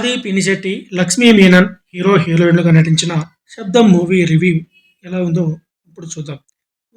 ఆది పినిశెట్టి లక్ష్మీ మీనన్ హీరో హీరోయిన్లుగా నటించిన శబ్దం మూవీ రివ్యూ ఎలా ఉందో ఇప్పుడు చూద్దాం.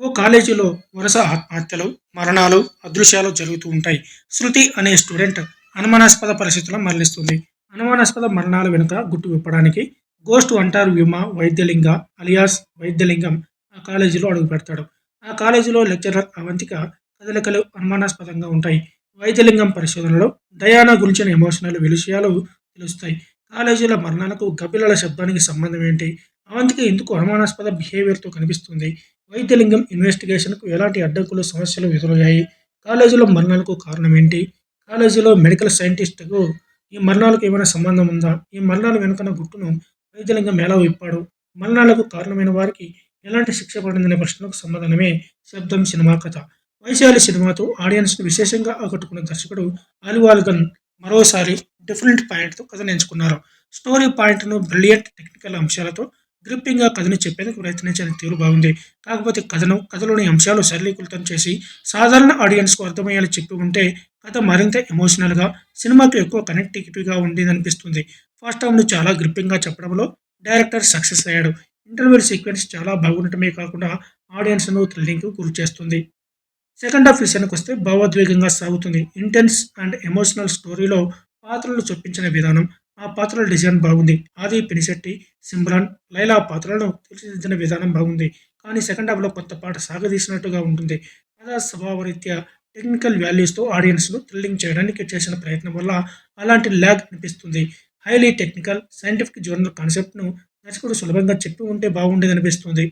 ఓ కాలేజీలో వరుస ఆత్మహత్యలు మరణాలు అదృశ్యాలు జరుగుతూ ఉంటాయి. శృతి అనే స్టూడెంట్ అనుమానాస్పద పరిస్థితుల్లో మరణిస్తుంది. అనుమానాస్పద మరణాల వెనుక గుట్టు విప్పడానికి గోస్ట్ అంటారు వ్యూమ వైద్యలింగ అలియాస్ వైద్యలింగం ఆ కాలేజీలో అడుగు పెడతాడు. ఆ కాలేజీలో లెక్చరర్ అవంతిక కదలికలు అనుమానాస్పదంగా ఉంటాయి. వైద్యలింగం పరిశోధనలో డయానా గురించిన ఎమోషనల్ విషయాలు తెలుస్తాయి. కాలేజీల మరణాలకు గబ్బిలల శబ్దానికి సంబంధం ఏంటి? అవంతిక ఎందుకు అనుమానాస్పద బిహేవియర్తో కనిపిస్తుంది? వైద్యలింగం ఇన్వెస్టిగేషన్కు ఎలాంటి అడ్డంకులు సమస్యలు ఎదురయ్యాయి? కాలేజీలో మరణాలకు కారణం ఏంటి? కాలేజీలో మెడికల్ సైంటిస్టుకు ఈ మరణాలకు ఏమైనా సంబంధం ఉందా? ఈ మరణాల వెనుకన గుట్టును వైద్యలింగం ఎలా విప్పాడు? మరణాలకు కారణమైన వారికి ఎలాంటి శిక్ష పడిందనే ప్రశ్నకు సమాధానమే శబ్దం సినిమా కథ. వైశాలి సినిమాతో ఆడియన్స్ను విశేషంగా ఆకట్టుకున్న దర్శకుడు అలివాల్గన్ మరోసారి డిఫరెంట్ పాయింట్తో కథను ఎంచుకున్నారు స్టోరీ పాయింట్ను బ్రిలియంట్ టెక్నికల్ అంశాలతో గ్రిప్పింగ్గా కథను చెప్పేందుకు ప్రయత్నించిన తీరు బాగుంది. కాకపోతే కథను కథలోని అంశాలు సరళీకృతం చేసి సాధారణ ఆడియన్స్కు అర్థమయ్యేలా చెప్పి ఉంటే కథ మరింత ఎమోషనల్గా సినిమాకు ఎక్కువ కనెక్టివిటీగా ఉండేదనిపిస్తుంది. ఫస్ట్ హాఫ్ను చాలా గ్రిప్పింగ్గా చెప్పడంలో డైరెక్టర్ సక్సెస్ అయ్యాడు. ఇంటర్వ్యూ సీక్వెన్స్ చాలా బాగుండటమే కాకుండా ఆడియన్స్ను థ్రిల్లింగ్కు గురి చేస్తుంది సెకండ్ హాఫ్ విషయానికి వస్తే భావోద్వేగంగా సాగుతుంది. ఇంటెన్స్ అండ్ ఎమోషనల్ స్టోరీలో పాత్రలు చొప్పించిన విధానం ఆ పాత్రల డిజైన్ బాగుంది. ఆది పినిశెట్టి సిమ్రాన్ లైలా పాత్రలను తీర్చిదిద్దిన విధానం బాగుంది. కానీ సెకండ్ హాఫ్లో కొత్త పాట సాగదీసినట్టుగా ఉంటుంది. కథా స్వభావరీత్యా టెక్నికల్ వాల్యూస్తో ఆడియన్స్ను థ్రిల్లింగ్ చేయడానికి చేసిన ప్రయత్నం వల్ల అలాంటి ల్యాగ్ అనిపిస్తుంది. హైలీ టెక్నికల్ సైంటిఫిక్ జర్నల్ కాన్సెప్ట్ను దర్శకుడు సులభంగా చెప్పి ఉంటే బాగుండేది అనిపిస్తుంది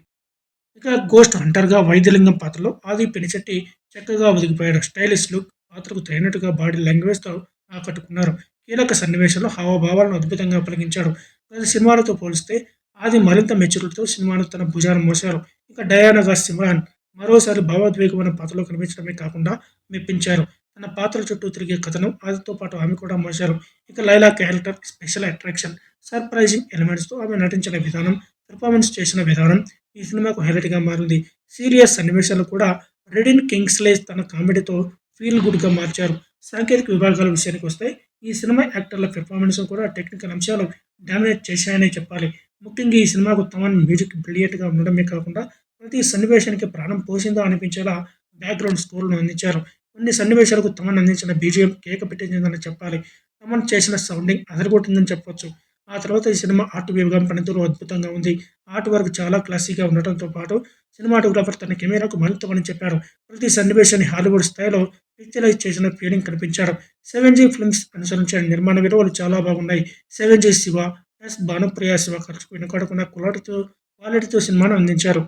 ఇక గోస్ట్ హంటర్గా వైద్యలింగం పాత్రలో ఆది పెనిచెట్టి చక్కగా ఒదిగిపోయాడు. స్టైలిష్ లుక్ పాత్రకు తగినట్టుగా బాడీ లాంగ్వేజ్తో ఆకట్టుకున్నారు. కీలక సన్నివేశంలో హావభావాలను అద్భుతంగా పలికించాడు గత సినిమాలతో పోలిస్తే ఆది మరింత మెచ్యూరిటీతో సినిమాను తన భుజాన్ని మోశారు. ఇక డయానాగా సిమ్రాన్ మరోసారి భావోద్వేగమైన పాత్రలో కనిపించడమే కాకుండా మెప్పించారు. తన పాత్ర చుట్టూ తిరిగే కథను ఆదితో పాటు ఆమె కూడా మోశారు. ఇక Laila character special attraction. Surprising ఎలిమెంట్స్తో ఆమె నటించిన విధానం పెర్ఫార్మెన్స్ చేసిన విధానం ఈ సినిమాకు హైలైట్గా మారింది. సీరియస్ సన్నివేశాలు కూడా రెడిన్ కింగ్స్లే తన కామెడీతో ఫీల్ గుడ్గా మార్చారు. సాంకేతిక విభాగాల విషయానికి వస్తే ఈ సినిమా యాక్టర్ల పెర్ఫార్మెన్స్ కూడా టెక్నికల్ అంశాలు డామినేట్ చేశాయని చెప్పాలి. ముఖ్యంగా ఈ సినిమాకు తమన్ మ్యూజిక్ బ్రిలియంట్గా ఉండడమే కాకుండా ప్రతి సన్నివేశానికి ప్రాణం పోసిందో అనిపించేలా బ్యాక్గ్రౌండ్ స్కోర్లను అందించారు. కొన్ని సన్నివేశాలకు తమన్ అందించిన బీజిఎం కేక పెట్టిందని చెప్పాలి. తమన్ చేసిన సౌండింగ్ అదరగొట్టిందని చెప్పొచ్చు. ఆ తర్వాత ఈ సినిమా ఆర్ట్ విభాగం పనితీరు అద్భుతంగా ఉంది. ఆర్ట్ వర్క్ చాలా క్లాసీగా ఉండటంతో పాటు సినిమాటోగ్రాఫర్ తన కెమెరాకు మరింతమని చెప్పారు ప్రతి సన్నివేశాన్ని హాలీవుడ్ స్థాయిలో పిక్చరైజ్ చేసిన ఫీలింగ్ కనిపించారు సెవెన్ జీ ఫిల్మ్స్ అనుసరించిన నిర్మాణ విలువలు చాలా బాగున్నాయి. Seven G Siva S Bhanupriya Siva ఖర్చుకు వెనుకాడకుండా కులాటితో క్వాలిటీతో సినిమాను అందించారు.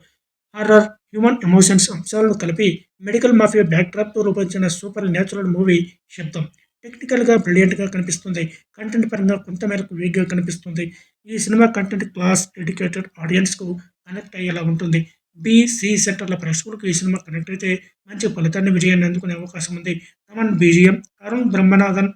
హారర్ హ్యూమన్ ఎమోషన్స్ అంశాలను కలిపి మెడికల్ మాఫియా బ్యాక్డ్రాప్తో రూపొందించిన సూపర్ న్యాచురల్ మూవీ శబ్దం. టెక్నికల్గా బ్రిలియంట్గా కనిపిస్తుంది. కంటెంట్ పరంగా కొంతమేరకు వీక్గా కనిపిస్తుంది. ఈ సినిమా కంటెంట్ క్లాస్ ఎడ్యుకేటెడ్ ఆడియన్స్కు కనెక్ట్ అయ్యేలా ఉంటుంది. బీసీ సెంటర్ల ప్రేక్షకులకు ఈ సినిమా కనెక్ట్ అయితే మంచి ఫలితాన్ని విజయాన్ని అందుకునే అవకాశం ఉంది. Thaman BGM Arun Brahmanathan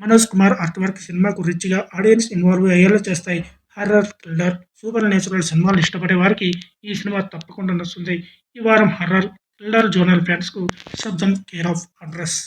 Manoj Kumar art work సినిమాకు రిచ్గా ఆడియన్స్ ఇన్వాల్వ్ అయ్యేలా చేస్తాయి. హర్రర్ థ్రిల్లర్ సూపర్ నేచురల్ సినిమాలు ఇష్టపడే వారికి ఈ సినిమా తప్పకుండా నచ్చుతుంది. ఈ వారం హర్రర్ థ్రిల్లర్ జోనల్ ఫ్యాన్స్కు శబ్దం కేర్ ఆఫ్ అడ్రస్